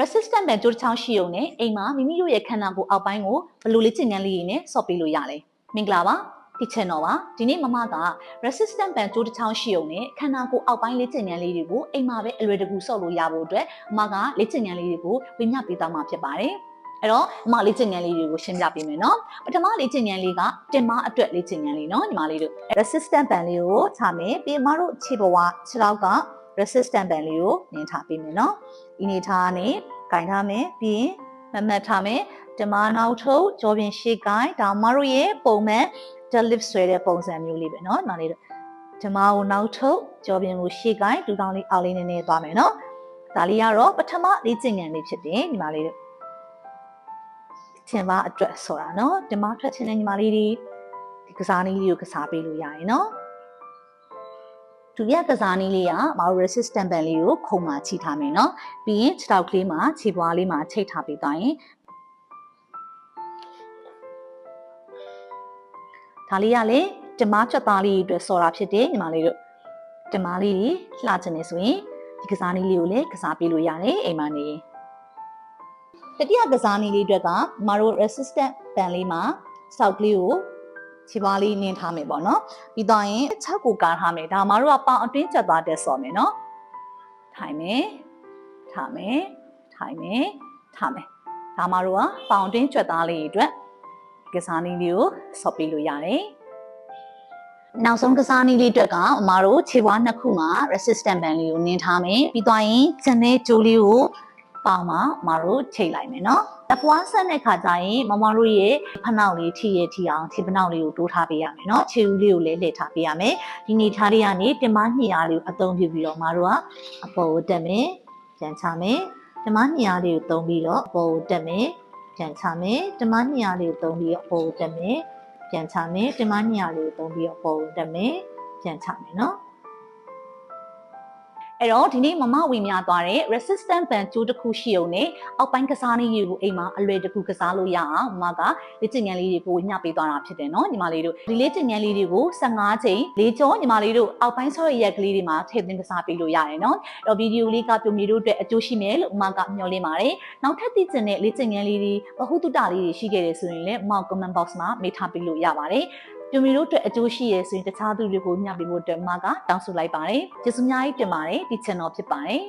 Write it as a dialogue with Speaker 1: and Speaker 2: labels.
Speaker 1: resistant ပဲကြိုးတစ်ချောင်းရှိုံနဲ့အိမ်မှာမိမိတို့ရဲ့ခန္ဓာကိုယ်အောက်ပိုင်းကိုဘယ်လိုလေးကျင့်ငန်းလေးရင်းနဲ့ဆော့ပေးလို့ရလဲမင်္ဂလာပါဒီ channel ပါဒီနေ့မမက resistant band ကြိုးတစ်ချောင်းရှိုံနဲ့ခန္ဓာကိုယ်အောက်ပိုင်းလေးကျင့်ငန်းလေးတွေကိုအိမ်မှာပဲအလွယ်တကူဆော့လို့ရဖို့အတွက်အမကလေ့ကျင့်ငန်းလေးတွေကိုဝေမျှပေးသွားမှာဖြစ်ပါတယ်အဲ့တော့အမလေ့ကျင့်ငန်းလေးတွေကိုရှင်းပြပေးမယ်နော်ပထမလေ့ကျင့်ငန်းလေးကတင်မအတွက်လေ့ကျင့်ငန်းလေးနော်ညီမလေးတို့ resistant band လေးကိုချမယ်ပြီးအမတို့ခြေဘဝခြေထောက်က resistant ဘန်လေးကိုနင်းထားပေးမယ်နော်ဒီနေထားနဲ့ခြင်ထားမယ်ပြီးရင်မမတ်ထားမယ်ဒီမှာနောက်ထုတ်ကြောပြင်ရှေ့ခြင်ဒါမတို့ရဲ့ပုံမှန် delift ဆွဲတဲ့ပုံစံမျိုးလေးပဲနော်ဒီမှာလေးဒီမှာကိုနောက်ထုတ်ကြောပြင်ကိုရှေ့ခြင်ဒူတောင်းလေးအောက်လေးနည်းနည်းသွားမယ်နော်ဒါလေးကတော့ပထမလေ့ကျင့်ခန်းလေးဖြစ်တယ်ဒီမှာလေးတင်ပါအတွက်ဆိုတာနော်ဒီမှာထွက်ချင်တဲ့ညီမလေးတွေဒီကစားနည်းလေးကိုကစားပေးလို့ရရင်နော် ဒုတိယကစားနည်းလေးကမအောင် resistant band လေးကိုခုံမှာချိထားမယ်နော်ပြီးရင်ခြေထောက်ကလေးမှာခြေပွားလေးမှာချိတ်ထားပေးသွားရင်ဒါလေးကလေဓမ္မဖြတ်သားလေးတွေအတွက်စော်တာဖြစ်တယ်ညီမလေးတို့ဓမ္မလေးတွေလှချင်နေဆိုရင်ဒီကစားနည်းလေးကိုလည်းကစားပေးလို့ရတယ်အိမ်မှာနေတတိယကစားနည်းလေးအတွက်ကမတို့ resistant band လေးမှာစောက်ကလေးကို ခြေပွားလေးနင်းထားမယ်ပေါ့နော်ပြီးတော့ရင်6ကိုကားထားမယ်ဒါမတို့ကပေါင်အတွင်းချက်သားတက်စော်မယ်နော်ထိုင်မယ်ထားမယ်ထိုင်မယ်ထားမယ်ဒါမတို့ကပေါင်အတွင်းချက်သားလေးတွေအတွက်ကစားနည်းလေးကိုဆော့ပေးလို့ရတယ်နောက်ဆုံးကစားနည်းလေးအတွက်ကအမတို့ခြေပွားနှစ်ခုမှာ resistant band လေးကိုနင်းထားမယ်ပြီးသွားရင်ကျန်တဲ့ကြိုးလေးကို ပေါင်မှာအမတို့ချိန်လိုက်မယ်နော်တပွားဆက်တဲ့ခါကျရင်မမတို့ရဲ့ဖနှောက်လေးထိရထိအောင်ခြေဖနှောက်လေးကိုတိုးထားပေးရမယ်နော်ခြေဦးလေးကိုလည်းလှည့်ထားပေးရမယ်ဒီနေထားလေးကနေတင်မညှီအားလေးကိုအသုံးပြုပြီးတော့မတို့ကအပေါ်ကိုတက်မယ်ကြံချမယ်တင်မညှီအားလေးကိုသုံးပြီးတော့အပေါ်ကိုတက်မယ်ပြန်ချမယ်ဓမ္မညရာလေးကိုသုံးပြီးတော့ပေါ်ကိုတက်မယ်ပြန်ချမယ်ဓမ္မညရာလေးကိုသုံးပြီးတော့ပေါ်ကိုတက်မယ်ပြန်ချမယ်နော် အဲ့တော့ဒီနေ့မမဝင်များသွားတဲ့ resistant band ကြိုးတစ်ခုရှိုံနဲ့အောက်ပိုင်းကစားနည်းတွေကိုအိမ်မှာအလွယ်တကူကစားလို့ရအောင်မမကလေ့ကျင့်ခန်းလေးတွေကိုညှပေးသွားတာဖြစ်တယ်နော်ညီမလေးတို့ဒီလေ့ကျင့်ခန်းလေးတွေကို15ချိန်လေးကျော်ညီမလေးတို့အောက်ပိုင်းဆော့ရရက်ကလေးတွေမှာထည့်သွင်းကစားပေးလို့ရတယ်နော်အဲ့တော့ဗီဒီယိုလေးကပြုံမြေတို့အတွက်အကျိုးရှိမယ်လို့မမကမျှော်လင့်ပါတယ်နောက်ထပ်သိချင်တဲ့လေ့ကျင့်ခန်းလေးတွေဘဟုတုတလေးတွေရှိခဲ့တယ်ဆိုရင်လည်းမောက် comment box မှာမေးထားပေးလို့ရပါတယ် ပြမီတို့အတွက်အကျိုးရှိရဆိုရင်တခြားသူတွေကိုညှပ်ပေးဖို့အတွက်မကတောင်းဆိုလိုက်ပါတယ်ကျေးဇူးအများကြီးတင်ပါတယ်ဒီ channel ဖြစ်ပါတယ်